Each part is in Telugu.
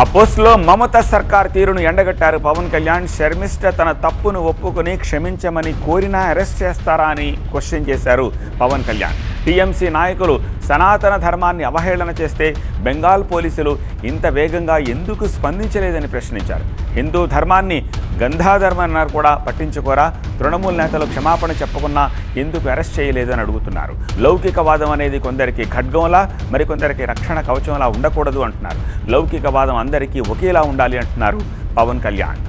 ఆ పోస్టులో మమత సర్కార్ తీరును ఎండగట్టారు పవన్ కళ్యాణ్. శర్మిష్ట తన తప్పును ఒప్పుకొని క్షమించమని కోరినా అరెస్ట్ చేస్తారా అని క్వశ్చన్ చేశారు పవన్ కళ్యాణ్. టీఎంసీ నాయకులు సనాతన ధర్మాన్ని అవహేళన చేస్తే బెంగాల్ పోలీసులు ఇంత వేగంగా ఎందుకు స్పందించలేదని ప్రశ్నించారు. హిందూ ధర్మాన్ని గంధాధర్మన్నారు కూడా పట్టించుకోరా? తృణమూల్ నేతలు క్షమాపణ చెప్పకున్నా ఎందుకు అరెస్ట్ చేయలేదని అడుగుతున్నారు. లౌకికవాదం అనేది కొందరికి ఖడ్గంలా మరికొందరికి రక్షణ కవచంలా ఉండకూడదు అంటున్నారు. లౌకికవాదం అందరికీ ఒకేలా ఉండాలి అంటున్నారు పవన్ కళ్యాణ్.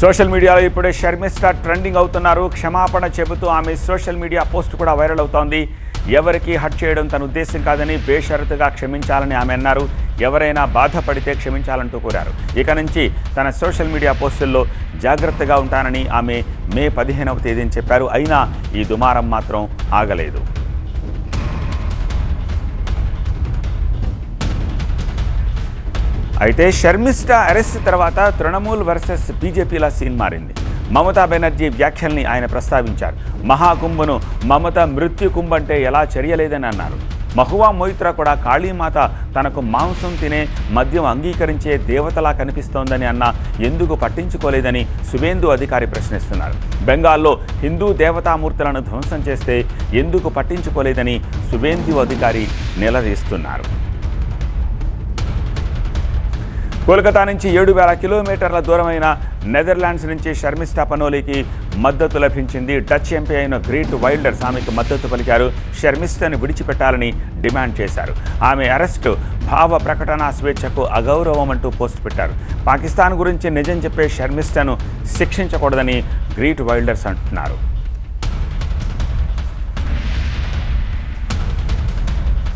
సోషల్ మీడియాలో ఇప్పుడే షర్మిష్ట ట్రెండింగ్ అవుతున్నారు. క్షమాపణ చెబుతూ ఆమె సోషల్ మీడియా పోస్ట్ కూడా వైరల్ అవుతోంది. ఎవరికి హట్ చేయడం తన ఉద్దేశం కాదని బేషరతుగా క్షమించాలని ఆమె అన్నారు. ఎవరైనా బాధపడితే క్షమించాలంటూ కోరారు. ఇక నుంచి తన సోషల్ మీడియా పోస్టుల్లో జాగ్రత్తగా ఉంటానని ఆమె మే పదిహేనవ తేదీని చెప్పారు. అయినా ఈ దుమారం మాత్రం ఆగలేదు. అయితే షర్మిష్ట అరెస్ట్ తర్వాత తృణమూల్ వర్సెస్ బీజేపీల సీన్ మారింది. మమతా బెనర్జీ వ్యాఖ్యల్ని ఆయన ప్రస్తావించారు. మహాకుంభను మమత మృత్యు కుంభ అంటే ఎలా చర్యలేదని అన్నారు. మహువా మొయిత్రా కూడా కాళీమాత తనకు మాంసం తినే మద్యం అంగీకరించే దేవతలా కనిపిస్తోందని అన్న ఎందుకు పట్టించుకోలేదని శుభేందు అధికారి ప్రశ్నిస్తున్నారు. బెంగాల్లో హిందూ దేవతామూర్తులను ధ్వంసం చేస్తే ఎందుకు పట్టించుకోలేదని శుభేందు అధికారి నిలదీస్తున్నారు. కోల్కతా నుంచి ఏడు వేల కిలోమీటర్ల దూరమైన నెదర్లాండ్స్ నుంచి షర్మిష్ఠా పనోలికి మద్దతు లభించింది. డచ్ ఎంపీ అయిన గ్రేట్ వైల్డర్స్ ఆమెకు మద్దతు పలికారు. షర్మిష్ఠను విడిచిపెట్టాలని డిమాండ్ చేశారు. ఆమె అరెస్టు భావ ప్రకటన స్వేచ్ఛకు అగౌరవం అంటూ పోస్ట్ పెట్టారు. పాకిస్తాన్ గురించి నిజం చెప్పే షర్మిష్ఠను శిక్షించకూడదని గ్రేట్ వైల్డర్స్ అంటున్నారు.